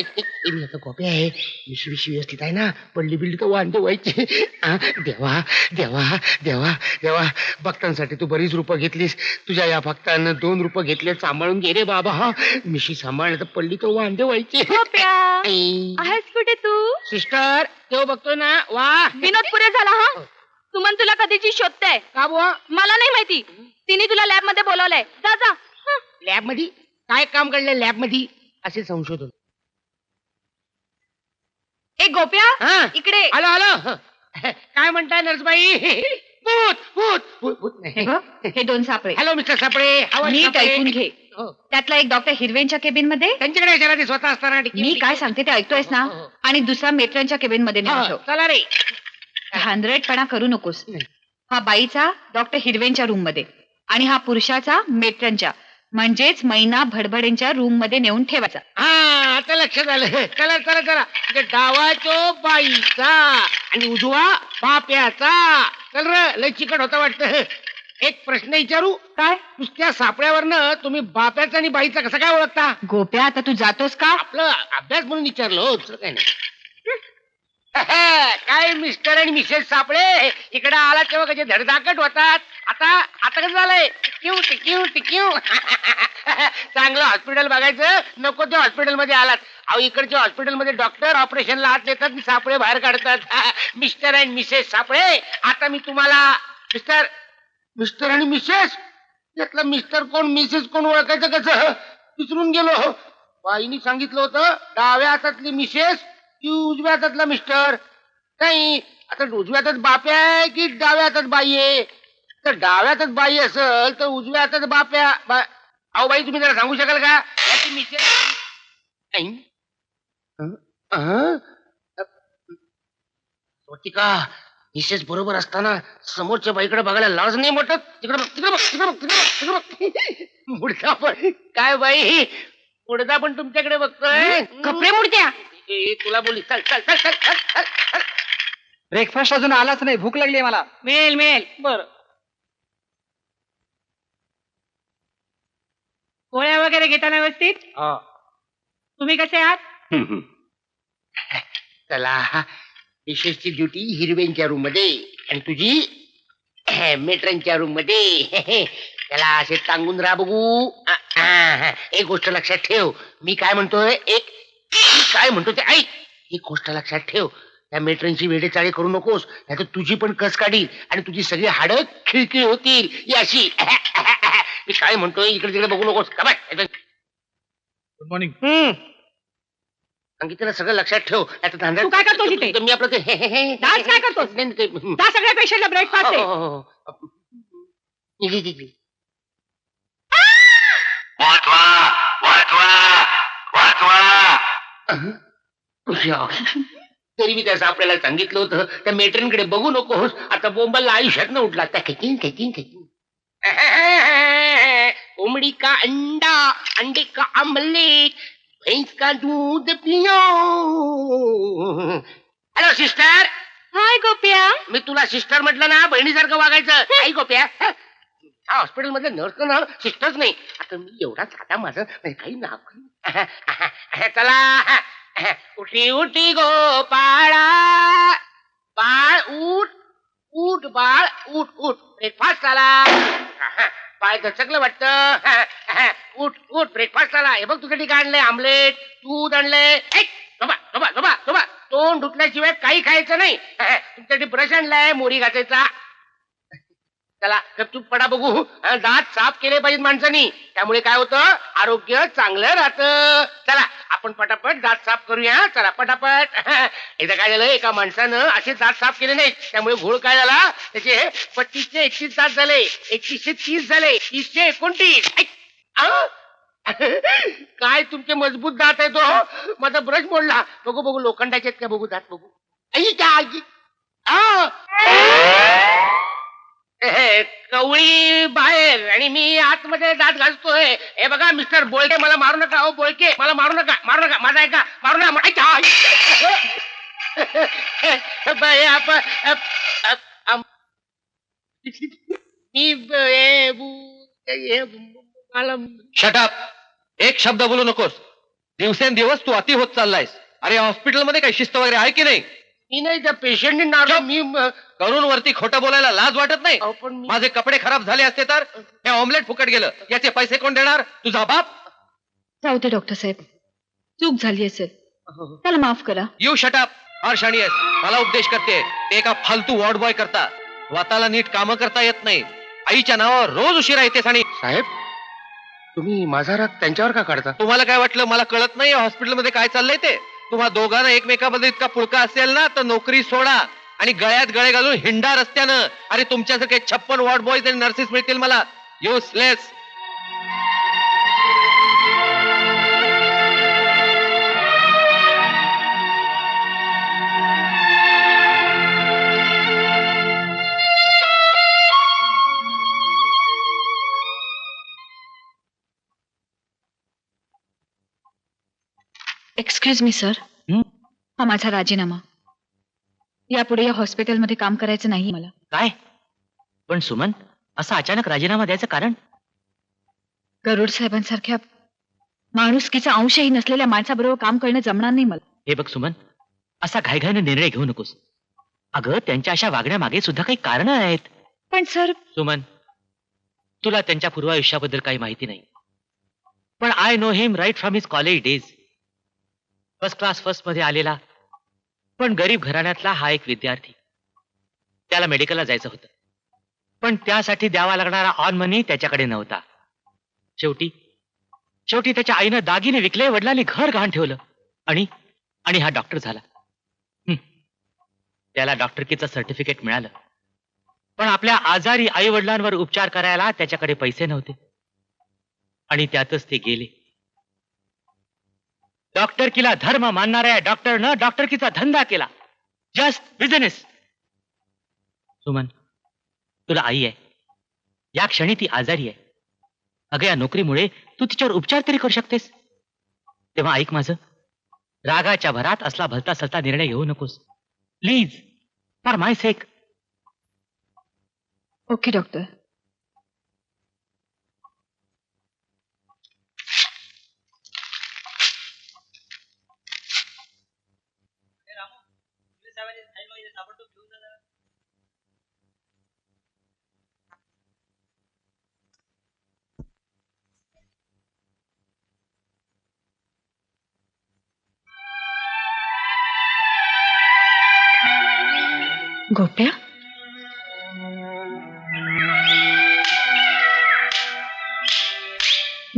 ए, ए, मी आता कॉपी आहे व्यवस्थित ना पडली बिडली तर वांदे व्हायचे आ, देवा देवा देवा देवा भक्तांसाठी तू बरीच रूपं घेतलीस. तुझ्या या भक्तानं दोन रूपं घेतले. सांभाळून घे रे बाबा. हा मिशी सांभाळलं तर पडली तर वांदे व्हायचे आई. आहेस कुठे तू? सिस्टर तेव्हा बघतो ना. वा. विनोद पुरे झाला हा? सुमन तुला कधीची शोधताय? का बुवा? मला नाही माहिती. तिने तुला लॅबमध्ये बोलवलंय. जा जा. हं. लॅबमध्ये? काय काम करलंय लॅबमध्ये असे संशोधन. ए गोप्या हा. इकडे. आलो आलो. काय म्हणताय नर्सबाई? भूत भूत. भूत भूत नाही. हे? दोन Sapale. Hello mister Sapale. How are you, नीट सापळे? ऐकून घे. हो. त्यातला एक डॉक्टर हिरवेंच्या केबिनमध्ये? त्यांच्याकडे विचारा ते स्वतः असताना मी काय सांगते ते ऐकतोयस ना? हो, हो. आणि दुसरा मेट्रांच्या केबिनमध्ये हा, चला रे. हांद्रटपणा करू नकोस. नाही. हा बाईचा डॉक्टर हिरवेंच्या रूममध्ये. आणि हा पुरुषाचा मेट्रनच्या म्हणजेच मैना भडभडेंच्या रूममध्ये नेऊन ठेवायचा. हा आता लक्षात आलं. चला चला चला. म्हणजे डावा तो बाईचा आणि उजवा बाप्याचा. चल र लय चिकट होता वाटतं. एक प्रश्न विचारू? काय? नुसत्या सापड्यावरनं तुम्ही बाप्याचा आणि बाईचा कसं काय ओळखता? गोप्या आता तू जातोस का? आपलं अभ्यास म्हणून विचारलं हो दुसरं काय नाही. काय मिस्टर आणि मिसेस सापळे? इकडे आला तेव्हा कसे धडधाकट होतात. आता आता कसं झालंय? टिक्यू टिक्यू टिक्यू. चांगलं हॉस्पिटल बघायचं. नको ते हॉस्पिटलमध्ये आलात. अहो इकडच्या हॉस्पिटलमध्ये डॉक्टर ऑपरेशनला आत देतात सापळे बाहेर काढतात. मिस्टर अँड मिसेस सापळे आता मी तुम्हाला मिस्टर मिस्टर आणि मिसेस? त्यातलं मिस्टर कोण मिसेस कोण ओळखायचं कसं? विसरून गेलो. बाईनी सांगितलं होतं डाव्या हातातली मिसेस की उजव्या हातातला मिस्टर. नाही आता उजव्या हातात बाप्या आहे की डाव्या हातात बाई आहे? तर डाव्या हातात बाई असेल तर उजव्या हातात बाप्या बा- अहो बाई तुम्ही जरा सांगू शकाल का? याची मिसेस नाही. होती का मिसेस बरोबर असताना समोरच्या बाईकडे बघायला लाज नाही म्हटत तिकडे बघ तिकडे बघ तिकडे बघ तिकडे बघ तिकडे बघ. मुडदा पण काय बाई? मुडदा पण तुमच्याकडे बघतोय? कपडे मुडत्या तुला बोली चल चल चल चल चल चल चल. ब्रेकफास्ट अजून आलाच नाही. भूक लागली मला. मिळेल मिळेल बर. गोळ्या वगैरे घेताना व्यवस्थित? तुम्ही कसे आहात? चला. मिसेसची ड्युटी हिरवेंच्या रूममध्ये. आणि तुझी? मेट्रांच्या रूममध्ये. त्याला असे टांगून राहा बघू. आ, आ, एक गोष्ट लक्षात ठेव. मी काय म्हणतोय? एक मी काय म्हणतो ते ऐक. ही गोष्ट लक्षात ठेव. त्या मेट्रांची वेडेचाळी करू नकोस. नाही तर तुझी पण कस काढील आणि तुझी सगळी हाडं खिळखिळ होतील. ही अशी. मी काय म्हणतोय? इकडे तिकडे बघू नकोस. का गुड मॉर्निंग हम्म. सांगितलं सगळं लक्षात ठेव. आता तू काय करतोस इथे? मी आपलं हे- हे- हे- काय करतोस? नाही, नाही, ते- हम्म. त्या सगळ्या पेशंटला ब्रेकफास्ट हो, आहे हो, हो, हो. इकडे, इकडे, इकडे. अहं. उश्या. तरी मी त्याचं आपल्याला सांगितलं होतं त्या मेट्रेनकडे बघू नकोस आता बोंबाला आयुष्यात न उठला. त्या खेचीन खेचीन खेचीन कोंबडी का अंडा अंडे का आमलेट भैंस का दूध पियो. हॅलो सिस्टर हाय गोप्या. मी तुला सिस्टर म्हटलं ना बहिणीसारखं वागायचं. आई गोप्या. हा. हॉस्पिटलमध्ये नर्स ना सिस्टरच नाही. आता मी एवढा साधा माझं म्हणजे काही नाव चला. उठी उठी गोपाळा. बाळ उठ उठ बाळ उठ उठ. ब्रेकफास्ट झाला. बाळ दचकलं वाटतं. उठ उठ ब्रेकफास्ट झाला. हे बघ तुझ्यासाठी काय आणलंय? आमलेट दूध आणलंय. झोपा झोपा झोपा झोपा. तोंड धुतल्याशिवाय काही खायचं नाही. तुमच्यासाठी ब्रश आणलाय मोरी घासायचा. चला गपचूप पडा बघू. हं, दात साफ केले पाहिजेत माणसानी. त्यामुळे काय होतं? आरोग्य चांगलं राहतं. चला आपण पटापट दात साफ करूया. चला पटापट. एकदा काय झालं एका माणसानं असे दात साफ केले नाहीत. त्यामुळे घोळ काय झाला? त्याचे पच्चीसशे एकतीस दात झाले. एकतीसशे तीस झाले. तीसशे एकोणतीस. ऐक, काय तुमचे मजबूत दात आहे तो हो? माझा ब्रश मोडला. बघू बघू लोखंडाचे आहेत का? बघू दात बघू. आई का आई आ! हे, कवळी बाहेर आणि मी आतमध्ये दात घालतोय. हे बघा मिस्टर बोळके मला मारू नका हो बोळके मला मारू नका मारू नका माझा ऐका मारू नका ऐका, आई. मी मला शटअप एक शब्द बोलू नकोस. दिवसेंदिवस तू अति होत चाललायस. अरे हॉस्पिटलमध्ये काही शिस्त वगैरे आहे की नाही? मी नाही त्या पेशंटने चुप. मी करून वरती खोटं बोलायला लाज वाटत नाही. अहो, पण मी माझे कपडे खराब झाले असते तर हे ऑमलेट फुकट गेलं. याचे पैसे कोण देणार? तुझा बाप? जाऊ दे डॉक्टर साहेब. चूक झाली असेल. त्याला माफ करा. यू शटअप हर्षाणी आहेस मला उपदेश करते. ते एका फालतू वॉर्ड बॉय करता. स्वतःला नीट कामं करता येत नाही. आईच्या नावावर रोज उशिरा येतेस आणि साहेब तुम्ही माझा राग त्यांच्यावर का काढता? तुम्हाला काय वाटलं? मला कळत नाही हॉस्पिटलमध्ये काय चाललंय ते. तुम्हा दोघांना एकमेकामध्ये इतका पुळका असेल ना तर नोकरी सोडा आणि गळ्यात गळे घालून हिंडा रस्त्यानं. अरे तुमच्यासारखे छप्पन वॉर्ड बॉयज आणि नर्सेस मिळतील मला. युसलेस एक्सक्यूज मी सर हं? हा माझा राजीनामा. यापुढे या हॉस्पिटलमध्ये काम करायचं नाही मला. काय? पण सुमन असा अचानक राजीनामा द्यायचं कारण? गरुड साहेबांसारख्या माणुसकीचा अंशही नसलेल्या माणसाबरोबर काम करणं जमणार नाही मला. हे बघ सुमन असा घाईघाईने निर्णय घेऊ नकोस. अगं त्यांच्या अशा वागण्यामागे सुद्धा काही कारण आहेत. पण सर सुमन तुला त्यांच्या पूर्वायुष्याबद्दल काही माहिती नाही. पण I know him right from his college days first class फर्स्टमध्ये आलेला. पण गरीब घराण्यातला हा एक विद्यार्थी. त्याला मेडिकलला जायचं होतं. पण त्यासाठी द्यावा लागणारा ऑन मनी त्याच्याकडे नव्हता. शेवटी शेवटी त्याच्या आईनं दागिने विकले वडिलांनी घर गहाण ठेवलं. आणि आणि हा डॉक्टर झाला. त्याला डॉक्टरकीचं सर्टिफिकेट मिळालं. पण आपल्या आजारी आई वडिलांवर उपचार करायला त्याच्याकडे पैसे नव्हते. आणि त्यातच ते गेले. डॉक्टरकीला धर्म मानणाऱ्या डॉक्टरनं डॉक्टरकीचा धंदा केला. जस्ट बिझनेस सुमन तुला आई आहे. या क्षणी ती आजारी आहे. अगं या नोकरीमुळे तू तिच्यावर उपचार तरी करू शकतेस. तेव्हा ऐक माझं. रागाच्या भरात असला भलता सलता निर्णय घेऊ नकोस. Please for my sake okay doctor Gopya?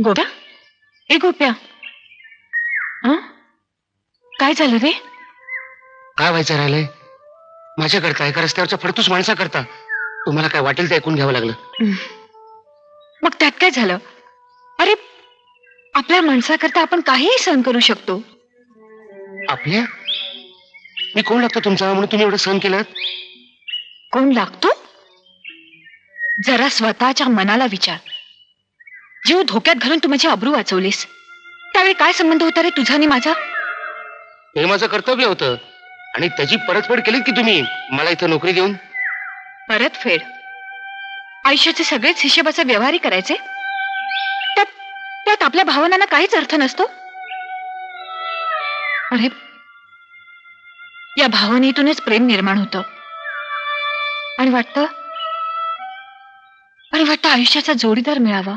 Gopya? ए गोप्या. हं? काय झालं रे? काय व्हायचं राहिलंय? माझ्या करता एका रस्त्यावरच्या फडतूस माणसा करता तुम्हाला काय वाटेल ते ऐकून घ्यावं लागलं. मग त्यात काय झालं? अरे आपल्या माणसाकरता आपण काहीही सहन करू शकतो. आपल्या? मी कोण लागतो तुमचा? म्हणून तुम्ही एवढं सहन केलं कोण लागतो? जरा स्वतःच्या मनाला विचार. जीव धोक्यात घालून तू माझी अब्रू वाचवलीस. त्यावेळी काय संबंध होता रे तुझा आणि माझा? हे माझं कर्तव्य होतं. आणि त्याची परतफेड केलीत की तुम्ही? मला इथं नोकरी देऊन. परतफेड? आयुष्याचे सगळेच हिशेबाचे व्यवहारी करायचे? त्यात त्यात आपल्या भावनांना काहीच अर्थ नसतो? अरे या भावनेतूनच प्रेम निर्माण होतं. आणि वाटतं आणि वाटतं आयुष्याचा जोडीदार मिळावा.